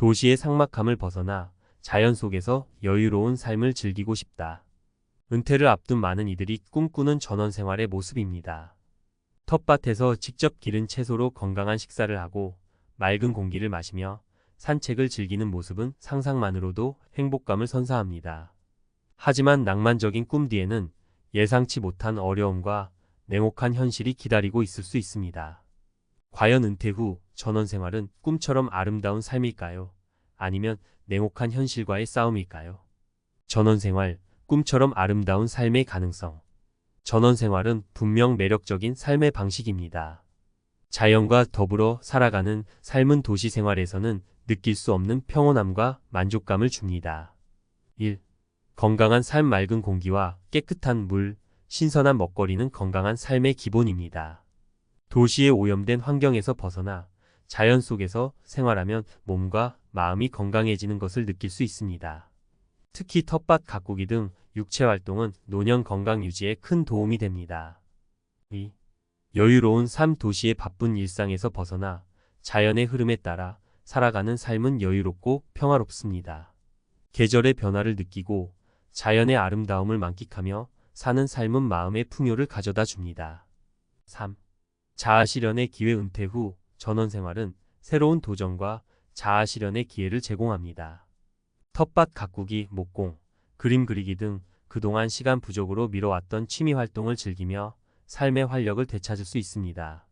도시의 삭막함을 벗어나 자연 속에서 여유로운 삶을 즐기고 싶다. 은퇴를 앞둔 많은 이들이 꿈꾸는 전원 생활의 모습입니다. 텃밭에서 직접 기른 채소로 건강한 식사를 하고 맑은 공기를 마시며 산책을 즐기는 모습은 상상만으로도 행복감을 선사합니다. 하지만 낭만적인 꿈 뒤에는 예상치 못한 어려움과 냉혹한 현실이 기다리고 있을 수 있습니다. 과연 은퇴 후 전원 생활은 꿈처럼 아름다운 삶일까요? 아니면 냉혹한 현실과의 싸움일까요? 전원 생활, 꿈처럼 아름다운 삶의 가능성. 전원 생활은 분명 매력적인 삶의 방식입니다. 자연과 더불어 살아가는 삶은 도시 생활에서는 느낄 수 없는 평온함과 만족감을 줍니다. 1. 건강한 삶 맑은 공기와 깨끗한 물, 신선한 먹거리는 건강한 삶의 기본입니다. 도시의 오염된 환경에서 벗어나 자연 속에서 생활하면 몸과 마음이 건강해지는 것을 느낄 수 있습니다. 특히 텃밭 가꾸기 등 육체 활동은 노년 건강 유지에 큰 도움이 됩니다. 2. 여유로운 삶 도시의 바쁜 일상에서 벗어나 자연의 흐름에 따라 살아가는 삶은 여유롭고 평화롭습니다. 계절의 변화를 느끼고 자연의 아름다움을 만끽하며 사는 삶은 마음의 풍요를 가져다 줍니다. 3. 자아 실현의 기회 은퇴 후 전원 생활은 새로운 도전과 자아 실현의 기회를 제공합니다. 텃밭 가꾸기, 목공, 그림 그리기 등 그동안 시간 부족으로 미뤄왔던 취미 활동을 즐기며 삶의 활력을 되찾을 수 있습니다.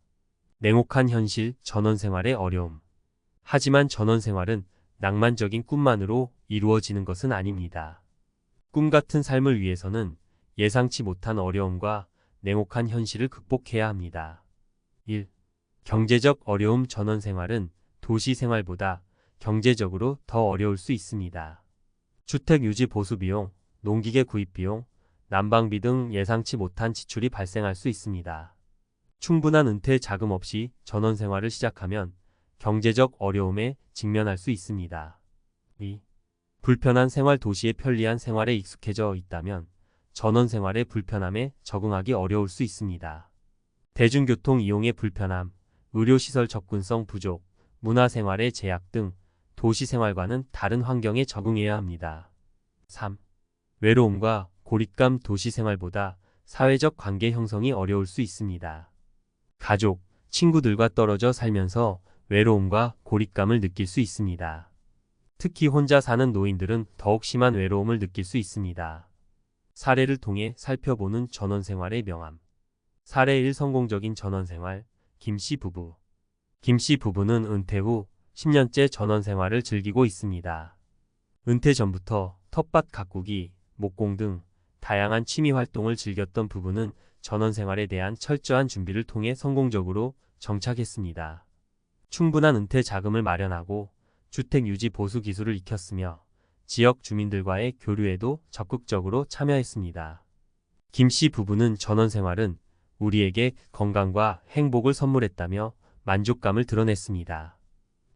냉혹한 현실, 전원 생활의 어려움. 하지만 전원 생활은 낭만적인 꿈만으로 이루어지는 것은 아닙니다. 꿈 같은 삶을 위해서는 예상치 못한 어려움과 냉혹한 현실을 극복해야 합니다. 1. 경제적 어려움 전원 생활은 도시 생활보다 경제적으로 더 어려울 수 있습니다. 주택 유지 보수 비용, 농기계 구입 비용, 난방비 등 예상치 못한 지출이 발생할 수 있습니다. 충분한 은퇴 자금 없이 전원 생활을 시작하면 경제적 어려움에 직면할 수 있습니다. 2. 불편한 생활 도시의 편리한 생활에 익숙해져 있다면 전원 생활의 불편함에 적응하기 어려울 수 있습니다. 대중교통 이용의 불편함, 의료시설 접근성 부족, 문화생활의 제약 등 도시 생활과는 다른 환경에 적응해야 합니다. 3. 외로움과 고립감 도시 생활보다 사회적 관계 형성이 어려울 수 있습니다. 가족, 친구들과 떨어져 살면서 외로움과 고립감을 느낄 수 있습니다. 특히 혼자 사는 노인들은 더욱 심한 외로움을 느낄 수 있습니다. 사례를 통해 살펴보는 전원생활의 명암. 사례 1 성공적인 전원생활, 김씨 부부. 김씨 부부는 은퇴 후 10년째 전원생활을 즐기고 있습니다. 은퇴 전부터 텃밭 가꾸기, 목공 등 다양한 취미 활동을 즐겼던 부부는 전원생활에 대한 철저한 준비를 통해 성공적으로 정착했습니다. 충분한 은퇴 자금을 마련하고 주택 유지 보수 기술을 익혔으며 지역 주민들과의 교류에도 적극적으로 참여했습니다. 김 씨 부부는 전원 생활은 우리에게 건강과 행복을 선물했다며 만족감을 드러냈습니다.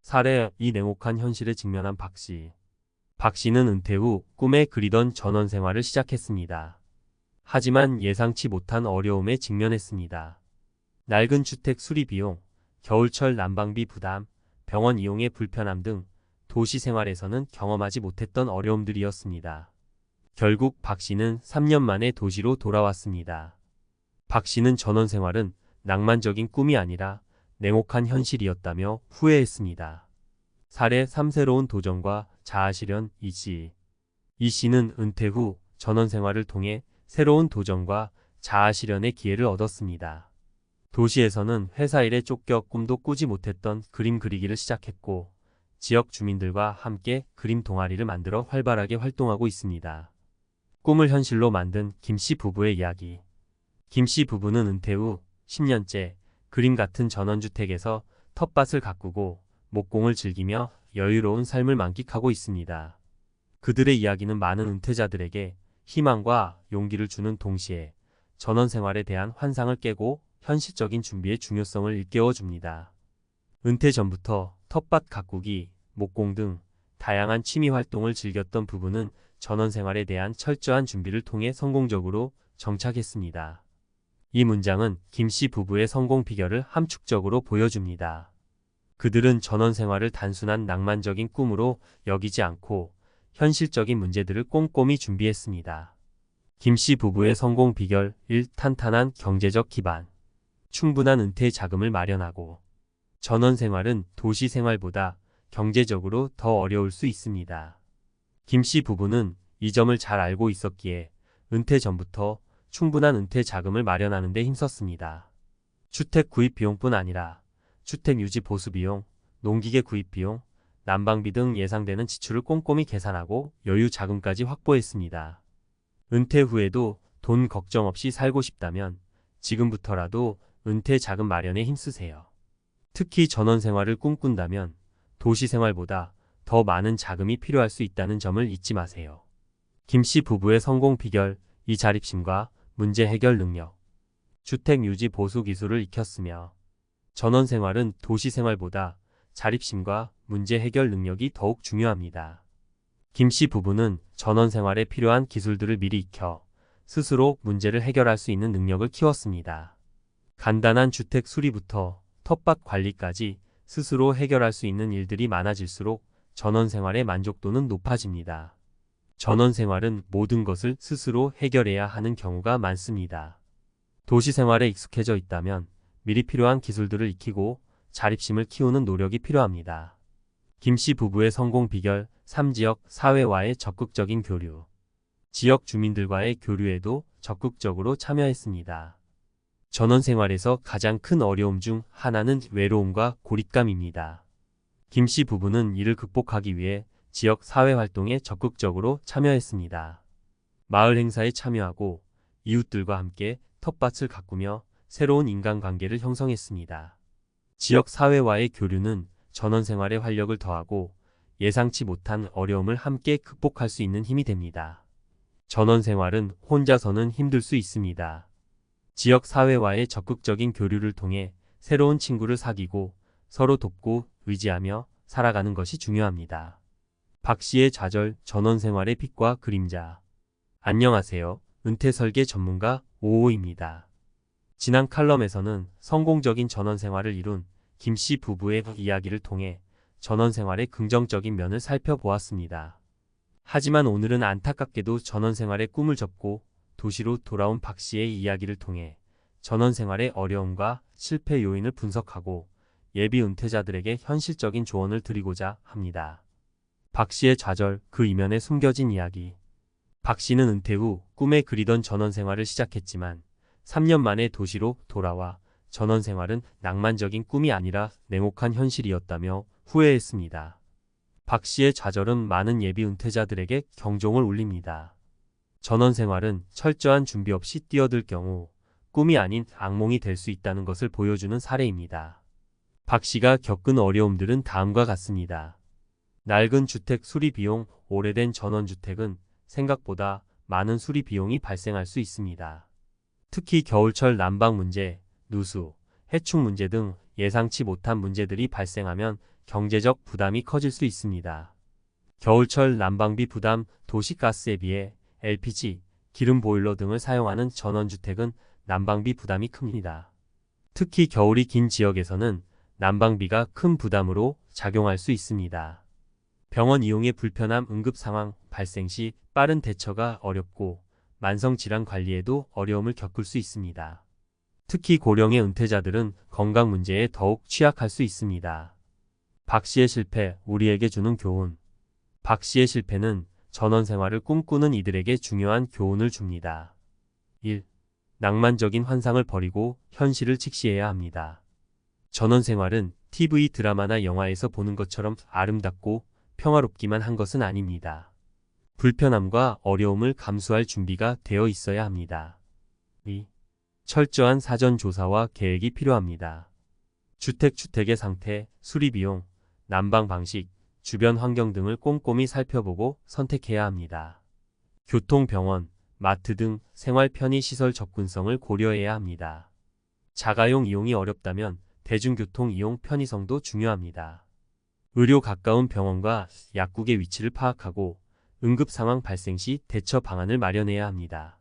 사례 이 냉혹한 현실에 직면한 박 씨. 박 씨는 은퇴 후 꿈에 그리던 전원 생활을 시작했습니다. 하지만 예상치 못한 어려움에 직면했습니다. 낡은 주택 수리 비용, 겨울철 난방비 부담, 병원 이용의 불편함 등 도시 생활에서는 경험하지 못했던 어려움들이었습니다. 결국 박 씨는 3년 만에 도시로 돌아왔습니다. 박 씨는 전원 생활은 낭만적인 꿈이 아니라 냉혹한 현실이었다며 후회했습니다. 사례 3 새로운 도전과 자아실현 이 씨. 이 씨는 은퇴 후 전원 생활을 통해 새로운 도전과 자아실현의 기회를 얻었습니다. 도시에서는 회사 일에 쫓겨 꿈도 꾸지 못했던 그림 그리기를 시작했고 지역 주민들과 함께 그림 동아리를 만들어 활발하게 활동하고 있습니다. 꿈을 현실로 만든 김 씨 부부의 이야기. 김씨 부부는 은퇴 후 10년째 그림 같은 전원주택에서 텃밭을 가꾸고 목공을 즐기며 여유로운 삶을 만끽하고 있습니다. 그들의 이야기는 많은 은퇴자들에게 희망과 용기를 주는 동시에 전원 생활에 대한 환상을 깨고 현실적인 준비의 중요성을 일깨워 줍니다. 은퇴 전부터 텃밭 가꾸기, 목공 등 다양한 취미 활동을 즐겼던 부부는 전원 생활에 대한 철저한 준비를 통해 성공적으로 정착했습니다. 이 문장은 김씨 부부의 성공 비결을 함축적으로 보여줍니다. 그들은 전원 생활을 단순한 낭만적인 꿈으로 여기지 않고 현실적인 문제들을 꼼꼼히 준비했습니다. 김씨 부부의 성공 비결 1. 탄탄한 경제적 기반. 충분한 은퇴 자금을 마련하고 전원 생활은 도시 생활보다 경제적으로 더 어려울 수 있습니다. 김 씨 부부는 이 점을 잘 알고 있었기에 은퇴 전부터 충분한 은퇴 자금을 마련하는 데 힘썼습니다. 주택 구입 비용뿐 아니라 주택 유지 보수 비용, 농기계 구입 비용, 난방비 등 예상되는 지출을 꼼꼼히 계산하고 여유 자금까지 확보했습니다. 은퇴 후에도 돈 걱정 없이 살고 싶다면 지금부터라도 은퇴 자금 마련에 힘쓰세요. 특히 전원 생활을 꿈꾼다면 도시 생활보다 더 많은 자금이 필요할 수 있다는 점을 잊지 마세요. 김 씨 부부의 성공 비결, 이 자립심과 문제 해결 능력. 주택 유지 보수 기술을 익혔으며 전원 생활은 도시 생활보다 자립심과 문제 해결 능력이 더욱 중요합니다. 김씨 부부는 전원 생활에 필요한 기술들을 미리 익혀 스스로 문제를 해결할 수 있는 능력을 키웠습니다. 간단한 주택 수리부터 텃밭 관리까지 스스로 해결할 수 있는 일들이 많아질수록 전원 생활의 만족도는 높아집니다. 전원 생활은 모든 것을 스스로 해결해야 하는 경우가 많습니다. 도시 생활에 익숙해져 있다면 미리 필요한 기술들을 익히고 자립심을 키우는 노력이 필요합니다. 김씨 부부의 성공 비결 3지역 사회와의 적극적인 교류. 지역 주민들과의 교류에도 적극적으로 참여했습니다. 전원 생활에서 가장 큰 어려움 중 하나는 외로움과 고립감입니다. 김씨 부부는 이를 극복하기 위해 지역 사회 활동에 적극적으로 참여했습니다. 마을 행사에 참여하고 이웃들과 함께 텃밭을 가꾸며 새로운 인간관계를 형성했습니다. 지역 사회와의 교류는 전원 생활에 활력을 더하고 예상치 못한 어려움을 함께 극복할 수 있는 힘이 됩니다. 전원 생활은 혼자서는 힘들 수 있습니다. 지역 사회와의 적극적인 교류를 통해 새로운 친구를 사귀고 서로 돕고 의지하며 살아가는 것이 중요합니다. 박 씨의 좌절 전원 생활의 빛과 그림자. 안녕하세요. 은퇴 설계 전문가 오호입니다. 지난 칼럼에서는 성공적인 전원 생활을 이룬 김 씨 부부의 이야기를 통해 전원 생활의 긍정적인 면을 살펴보았습니다. 하지만 오늘은 안타깝게도 전원 생활의 꿈을 접고 도시로 돌아온 박 씨의 이야기를 통해 전원 생활의 어려움과 실패 요인을 분석하고 예비 은퇴자들에게 현실적인 조언을 드리고자 합니다. 박 씨의 좌절, 그 이면에 숨겨진 이야기. 박 씨는 은퇴 후 꿈에 그리던 전원 생활을 시작했지만 3년 만에 도시로 돌아와 전원 생활은 낭만적인 꿈이 아니라 냉혹한 현실이었다며 후회했습니다. 박 씨의 좌절은 많은 예비 은퇴자들에게 경종을 울립니다. 전원 생활은 철저한 준비 없이 뛰어들 경우 꿈이 아닌 악몽이 될 수 있다는 것을 보여주는 사례입니다. 박 씨가 겪은 어려움들은 다음과 같습니다. 낡은 주택 수리 비용, 오래된 전원주택은 생각보다 많은 수리 비용이 발생할 수 있습니다. 특히 겨울철 난방 문제, 누수, 해충 문제 등 예상치 못한 문제들이 발생하면 경제적 부담이 커질 수 있습니다. 겨울철 난방비 부담, 도시가스에 비해 LPG, 기름 보일러 등을 사용하는 전원주택은 난방비 부담이 큽니다. 특히 겨울이 긴 지역에서는 난방비가 큰 부담으로 작용할 수 있습니다. 병원 이용의 불편함 응급 상황 발생 시 빠른 대처가 어렵고 만성 질환 관리에도 어려움을 겪을 수 있습니다. 특히 고령의 은퇴자들은 건강 문제에 더욱 취약할 수 있습니다. 박 씨의 실패, 우리에게 주는 교훈. 박 씨의 실패는 전원 생활을 꿈꾸는 이들에게 중요한 교훈을 줍니다. 1. 낭만적인 환상을 버리고 현실을 직시해야 합니다. 전원 생활은 TV 드라마나 영화에서 보는 것처럼 아름답고 평화롭기만 한 것은 아닙니다. 불편함과 어려움을 감수할 준비가 되어 있어야 합니다. 2. 철저한 사전 조사와 계획이 필요합니다. 주택 주택의 상태, 수리 비용, 난방 방식, 주변 환경 등을 꼼꼼히 살펴보고 선택해야 합니다. 교통 병원, 마트 등 생활 편의 시설 접근성을 고려해야 합니다. 자가용 이용이 어렵다면 대중교통 이용 편의성도 중요합니다. 의료 가까운 병원과 약국의 위치를 파악하고 응급 상황 발생 시 대처 방안을 마련해야 합니다.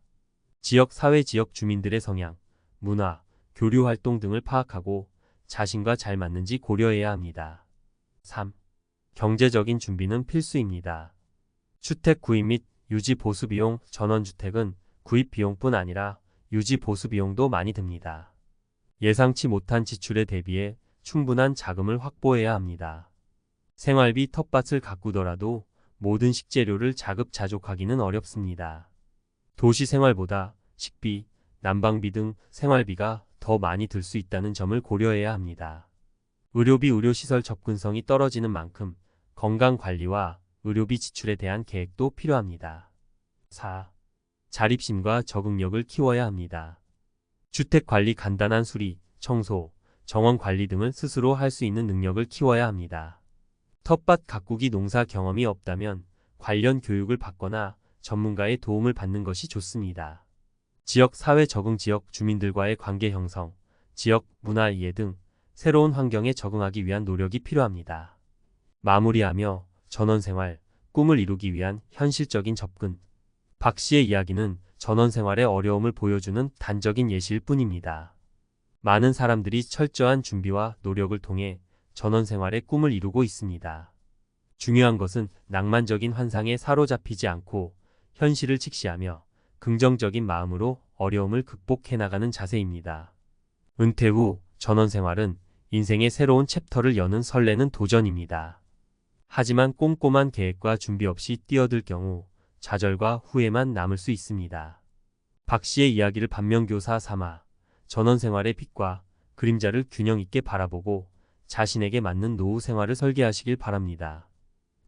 지역 사회 지역 주민들의 성향, 문화, 교류 활동 등을 파악하고 자신과 잘 맞는지 고려해야 합니다. 3. 경제적인 준비는 필수입니다. 주택 구입 및 유지 보수 비용 전원주택은 구입 비용뿐 아니라 유지 보수 비용도 많이 듭니다. 예상치 못한 지출에 대비해 충분한 자금을 확보해야 합니다. 생활비 텃밭을 가꾸더라도 모든 식재료를 자급자족하기는 어렵습니다. 도시 생활보다 식비, 난방비 등 생활비가 더 많이 들 수 있다는 점을 고려해야 합니다. 의료비 의료시설 접근성이 떨어지는 만큼 건강관리와 의료비 지출에 대한 계획도 필요합니다. 4. 자립심과 적응력을 키워야 합니다. 주택관리 간단한 수리, 청소, 정원 관리 등을 스스로 할 수 있는 능력을 키워야 합니다. 텃밭 가꾸기 농사 경험이 없다면 관련 교육을 받거나 전문가의 도움을 받는 것이 좋습니다. 지역 사회 적응 지역 주민들과의 관계 형성, 지역 문화 이해 등 새로운 환경에 적응하기 위한 노력이 필요합니다. 마무리하며 전원생활, 꿈을 이루기 위한 현실적인 접근. 박 씨의 이야기는 전원생활의 어려움을 보여주는 단적인 예시일 뿐입니다. 많은 사람들이 철저한 준비와 노력을 통해 전원생활의 꿈을 이루고 있습니다. 중요한 것은 낭만적인 환상에 사로잡히지 않고 현실을 직시하며 긍정적인 마음으로 어려움을 극복해 나가는 자세입니다. 은퇴 후 전원생활은 인생의 새로운 챕터를 여는 설레는 도전입니다. 하지만 꼼꼼한 계획과 준비 없이 뛰어들 경우 좌절과 후회만 남을 수 있습니다. 박 씨의 이야기를 반면교사 삼아 전원생활의 빛과 그림자를 균형 있게 바라보고 자신에게 맞는 노후 생활을 설계하시길 바랍니다.